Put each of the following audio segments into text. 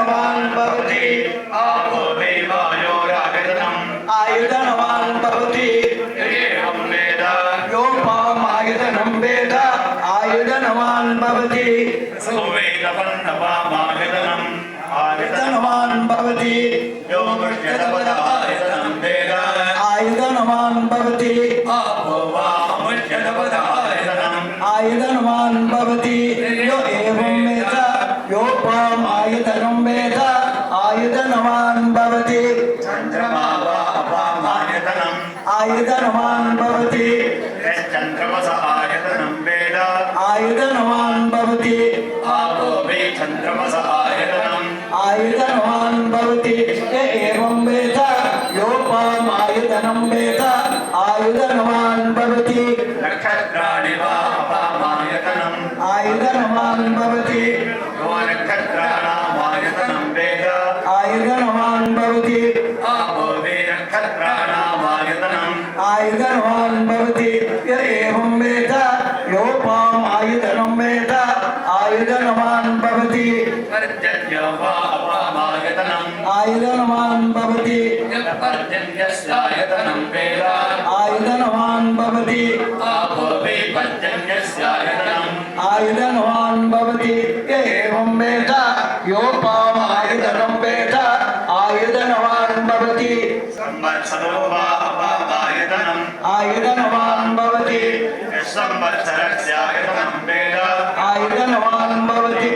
आयुधनवान् भवति आपो देवायो रागतम् आयुधनवान् भवति एवं वेद यो माम् आयुधनं वेद आयुधनवान् भवति संवेदपन्नवामायुधनम् आयुधनवान् भवति यो मुष्यदपदायुधनं वेद आयुधनवान् भवति आपो वा मुष्यदपदायुधनम् आयुधनवान् भवति यो एवं आयुधनं वेद आयुधनवान् भवति चन्द्रमा वा अपामायतनम् आयुधनवान् भवति यश्चन्द्रमस आयतनं वेद आयुधनवान् भवति आपो वै चन्द्रमस आयतनम् आयुधनवान् भवति य एवं वेद योपाम् आयुधनं वेद आयुधनवान् भवति नक्षत्राणि वा अपामायतनम् आयुधनवान् भवति आयुधनवान् भवति य एवं वेद योपाम् आयुधनं वेद आयुधनवान् भवति पर्जन्यो वा अपामायतनम् आयुधनवान् भवति पर्जन्यस्यायतनं वेद आयुधनवान् भवति आपो वै पर्जन्यस्यायतनम् आयुधनवान् సంవత్సరో వా ఆయుధనం ఆయుధనవాన్ భవతి సంవత్సరస్య ఆయుధనం వేద ఆయుధనవాన్ భవతి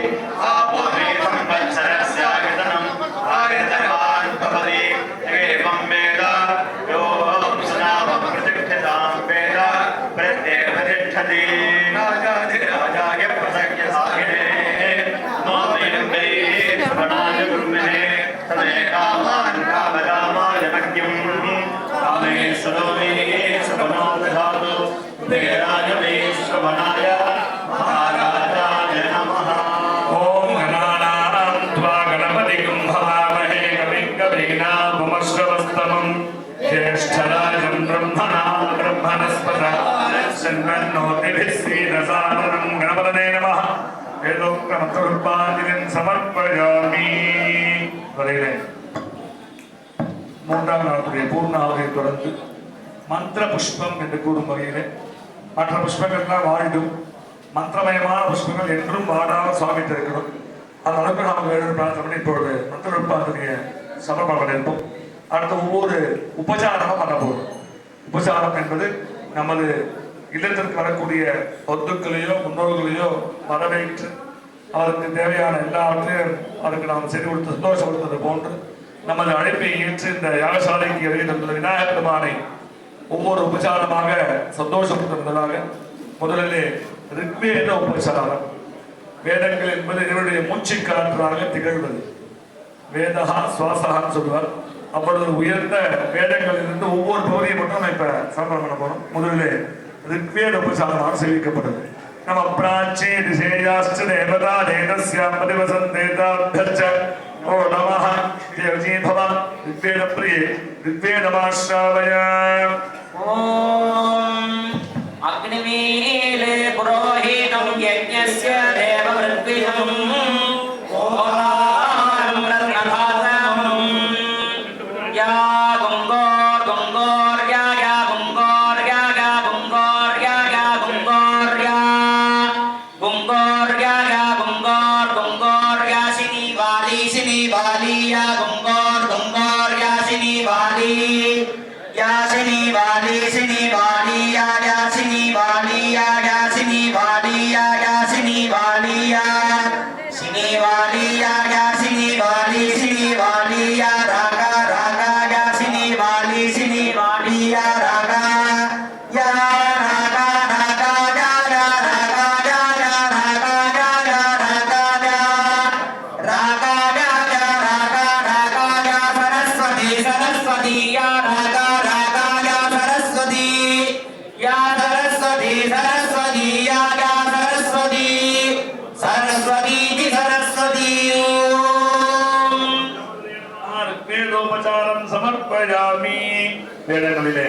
ప్రత్యేక कविं कवीनामुमश्रवस्तमं ज्येष्ठराजं ब्रह्मणां ब्रह्मणस्पत शन्नोतिभिः श्रीरसादनं गणपतये नमः वेदोक्तमतुर्पाञ्जलिं समर्पयामि வரையிலே மூன்றாம் நாளுடைய பூர்ணாவதை தொடர்ந்து மந்திர புஷ்பம் என்று கூறும் வகையிலே மற்ற புஷ்பங்கள்லாம் வாடிடும் மந்திரமயமான புஷ்பங்கள் என்றும் வாடாத சுவாமி இருக்கிறோம் அந்த அளவுக்கு நாம் வேறு பிரார்த்தனை பண்ணி இப்பொழுது மந்திர உட்பாந்தனைய சமர்ப்பணம் இருப்போம் அடுத்து ஒவ்வொரு உபச்சாரமும் பண்ண போகிறோம் உபச்சாரம் என்பது நமது இல்லத்திற்கு வரக்கூடிய ஒத்துக்களையோ முன்னோர்களையோ வரவேற்று அவருக்கு தேவையான எல்லாவற்றையும் அவருக்கு நாம் செய்து கொடுத்து சந்தோஷப்படுத்துவது போன்று நமது அழைப்பை ஏற்று இந்த யாகசாலைக்கு எழுதி தந்துள்ள விநாயகர் பெருமானை ஒவ்வொரு உபச்சாரமாக சந்தோஷப்படுத்துவதாக முதலிலே ரிக்வேத உபச்சாரம். வேதங்கள் என்பது இவருடைய மூச்சு காற்றாக திகழ்வது. வேதகா சுவாசகான்னு சொல்லுவார். அப்பொழுது உயர்ந்த வேதங்களிலிருந்து ஒவ்வொரு பகுதியை மட்டும் நம்ம இப்போ சாப்பிட பண்ண போகிறோம் முதலில் ரிக்வேத உபசாதனம் சேவிக்கப்பட்டது. நம்ம பிராச்சே திசேயாஸ்ச தேவதா தேதஸ்யா பதிவசந்தேதாபியச்ச ஓ நமஹ தேவஜீ பவ. ரிக்வேத பிரியே ரிக்வேதமாஸ்ராவய ஓம் அக்னிவேலே புரோஹிதம் யஜ்ஞஸ்ய தேவ மிருத்விஜம் शिनी वाली, या गुङ्गोर् गुङ्गोर्या शिनी वाली। यासिनी वाली, सिनी वाली, या यासिनी वाली, या यासिनी वाली, या यासिनी वाली, या सिनी वाली, या यासिनी वाली, सिनी वाली, या रागा रागा यासिनी वाली, सिनी वाली, या रागा வேடங்களிலே